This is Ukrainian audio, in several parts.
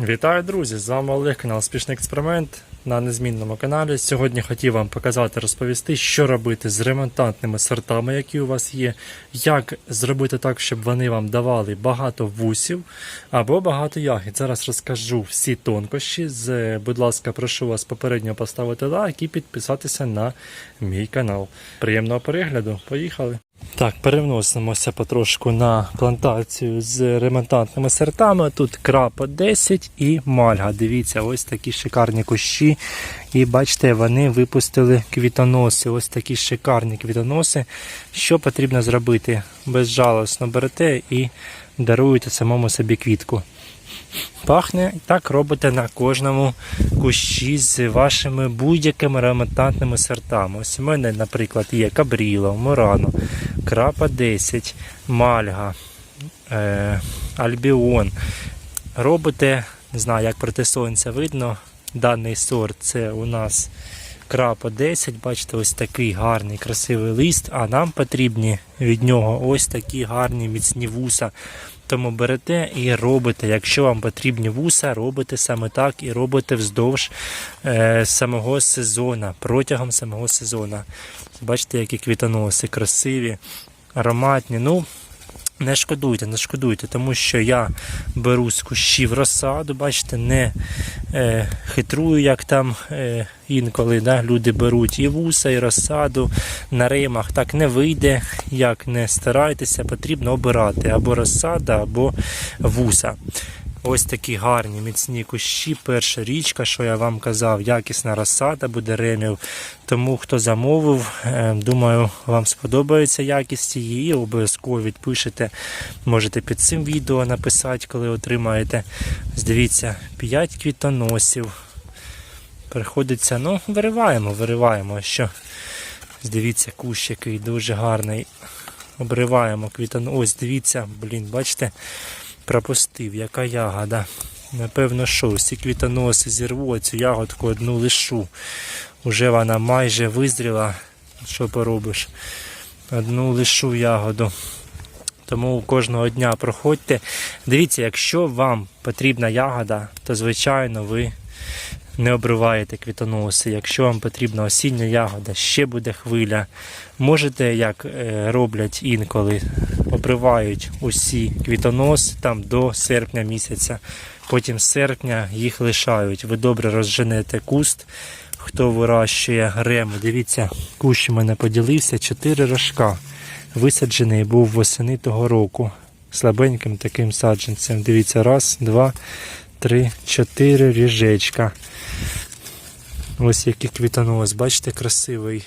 Вітаю, друзі! З вами Олег, канал Спішний експеримент на незмінному каналі. Сьогодні хотів вам показати, розповісти, що робити з ремонтантними сортами, які у вас є, як зробити так, щоб вони вам давали багато вусів або багато ягід. Зараз розкажу всі тонкощі. Будь ласка, прошу вас попередньо поставити лайк і підписатися на мій канал. Приємного перегляду. Поїхали! Так, переносимося потрошку на плантацію з ремонтантними сортами. Тут крапа 10 і мальга. Дивіться, ось такі шикарні кущі. І бачите, вони випустили квітоноси. Ось такі шикарні квітоноси. Що потрібно зробити? Безжалосно берете і даруєте самому собі квітку. Пахне так робите на кожному кущі з вашими будь-якими ремонтантними сортами. Ось у мене, наприклад, є Кабріло, Мурано, Крапа 10, Мальга, е, Альбіон. Робите, не знаю, як проти сонця видно, даний сорт це у нас Крапа 10, бачите, ось такий гарний, красивий лист, а нам потрібні від нього ось такі гарні міцні вуса. Тому берете і робите. Якщо вам потрібні вуса, робите саме так і робите вздовж е, самого сезону, протягом самого сезону. Бачите, які квітоноси, красиві, ароматні. Ну, не шкодуйте, не шкодуйте, тому що я беру з кущів розсаду, бачите, не е, хитрую, як там е, інколи да, люди беруть і вуса, і розсаду на римах. Так не вийде, як не старайтеся, потрібно обирати або розсада, або вуса. Ось такі гарні міцні кущі. Перша річка, що я вам казав, якісна розсада буде ремів. Тому хто замовив, е, думаю, вам сподобається якість її. Обов'язково відпишете. Можете під цим відео написати, коли отримаєте. Ось Дивіться, 5 квітоносів. Приходиться, ну, вириваємо, вириваємо. Що? Дивіться, кущ який дуже гарний. Обриваємо квітон. Ось дивіться, блін, бачите, пропустив, яка ягода. Напевно, що всі квітоноси зірву, цю ягодку одну лишу. Уже вона майже визріла. Що поробиш? Одну лишу ягоду. Тому кожного дня проходьте. Дивіться, якщо вам потрібна ягода, то звичайно ви не обриваєте квітоноси. Якщо вам потрібна осіння ягода, ще буде хвиля. Можете, як е, роблять інколи, обривають усі квітоноси там до серпня місяця. Потім з серпня їх лишають. Ви добре розженете куст. Хто вирощує грему, дивіться, кущ у мене поділився, 4 рожка. Висаджений був восени того року. Слабеньким таким саджанцем. Дивіться, раз, два, три, чотири ріжечка. Ось який квітонос, бачите, красивий.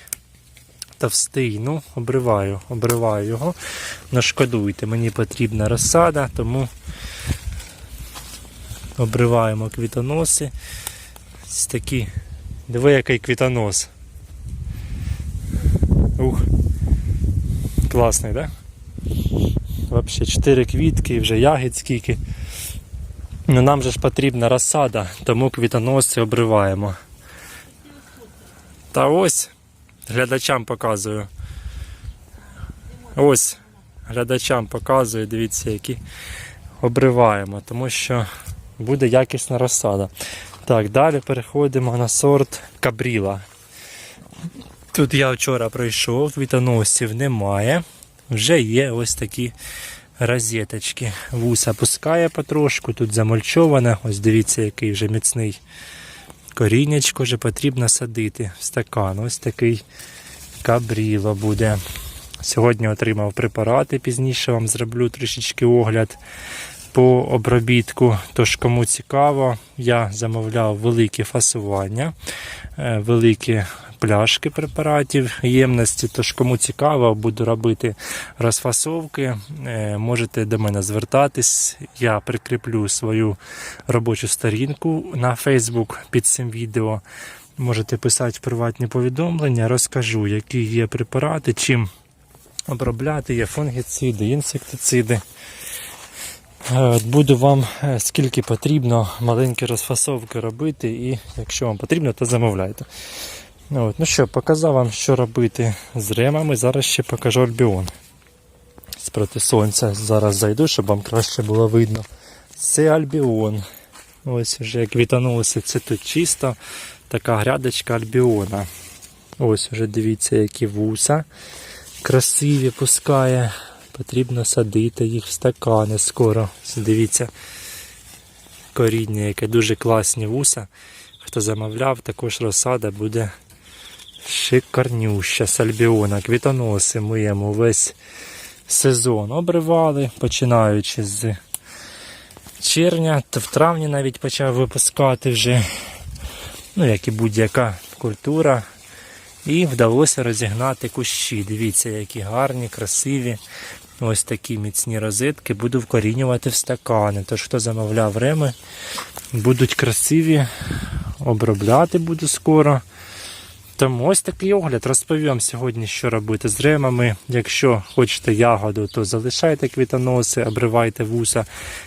Товстий, ну, обриваю, обриваю його. Не шкодуйте, мені потрібна розсада, тому обриваємо квітоноси. Ось такі. Диви, який квітонос. Ух. Класний, так? Да? Взагалі 4 квітки вже ягід скільки. Ну нам же ж потрібна розсада, тому квітоноси обриваємо. Та ось глядачам показую. Ось глядачам показую, дивіться, які обриваємо, тому що буде якісна розсада. Так, далі переходимо на сорт Кабріла. Тут я вчора пройшов, квітоносів немає. Вже є ось такі розеточки. Вуса пускає потрошку, тут замульчоване. Ось дивіться, який вже міцний коріннячко вже потрібно садити в стакан. Ось такий кабріло буде. Сьогодні отримав препарати, пізніше вам зроблю трішечки огляд по обробітку. Тож, кому цікаво, я замовляв великі фасування, е, великі пляшки препаратів ємності. Тож, кому цікаво, буду робити розфасовки. е, Можете до мене звертатись. Я прикріплю свою робочу сторінку на Facebook під цим відео. Можете писати приватні повідомлення, розкажу, які є препарати, чим обробляти, є фунгіциди, інсектициди. Е, Буду вам е, скільки потрібно маленькі розфасовки робити, і якщо вам потрібно, то замовляйте. От, ну що, показав вам, що робити з ремами. Зараз ще покажу альбіон. З проти сонця зараз зайду, щоб вам краще було видно. Це альбіон. Ось вже як вітанулося, це тут чисто. Така грядочка альбіона. Ось вже дивіться, які вуса красиві пускає. Потрібно садити їх в стакани скоро. Дивіться, коріння, яке дуже класні вуса. Хто замовляв, також розсада буде шикарнюща з альбіона. Квітоноси моєму весь сезон обривали, починаючи з червня, в травні навіть почав випускати вже, ну як і будь-яка культура. І вдалося розігнати кущі. Дивіться, які гарні, красиві. Ось такі міцні розетки. Буду вкорінювати в стакани. Тож, хто замовляв реми, будуть красиві, обробляти буду скоро. Тому ось такий огляд. Розповім сьогодні, що робити з ремами. Якщо хочете ягоду, то залишайте квітоноси, обривайте вуса.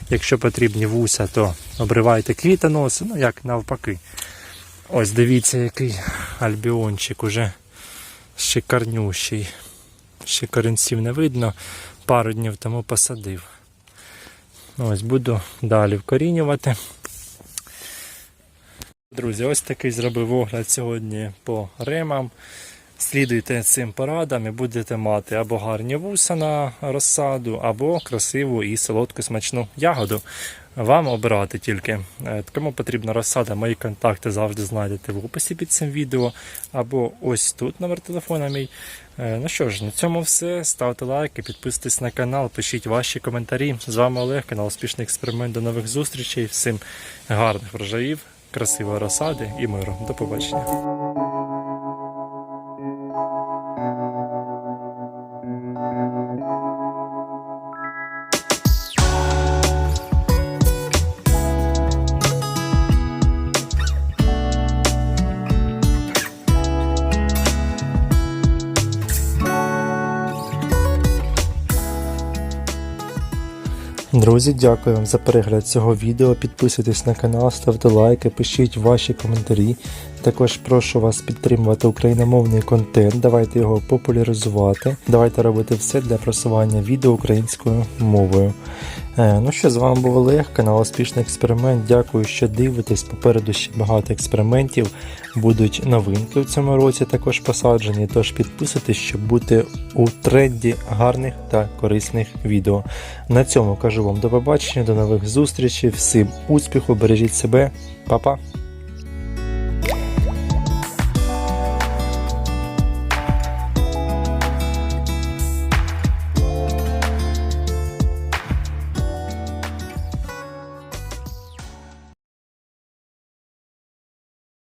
Якщо потрібні вуса, то обривайте квітоноси. Ну як навпаки. Ось дивіться, який альбіончик уже шикарнющий. Ще корінців не видно. Пару днів тому посадив. Ось буду далі вкорінювати. Друзі, ось такий зробив огляд сьогодні по ремам. Слідуйте цим порадам і будете мати або гарні вуса на розсаду, або красиву і солодку смачну ягоду. Вам обирати тільки. Е, Кому потрібна розсада, мої контакти завжди знайдете в описі під цим відео, або ось тут номер телефона мій. Е, Ну що ж, на цьому все. Ставте лайки, підписуйтесь на канал, пишіть ваші коментарі. З вами Олег, канал Успішний експеримент. До нових зустрічей. Всім гарних врожаїв, красивої розсади і миру. До побачення. Друзі, дякую вам за перегляд цього відео. Підписуйтесь на канал, ставте лайки, пишіть ваші коментарі. Також прошу вас підтримувати україномовний контент. Давайте його популяризувати. Давайте робити все для просування відео українською мовою. Е, ну що, з вами був Олег, канал Успішний експеримент. Дякую, що дивитесь. Попереду ще багато експериментів. Будуть новинки в цьому році також посаджені. Тож підписуйтесь, щоб бути у тренді гарних та корисних відео. На цьому кажу вам до побачення, до нових зустрічей. Всім успіху, бережіть себе, Па-па!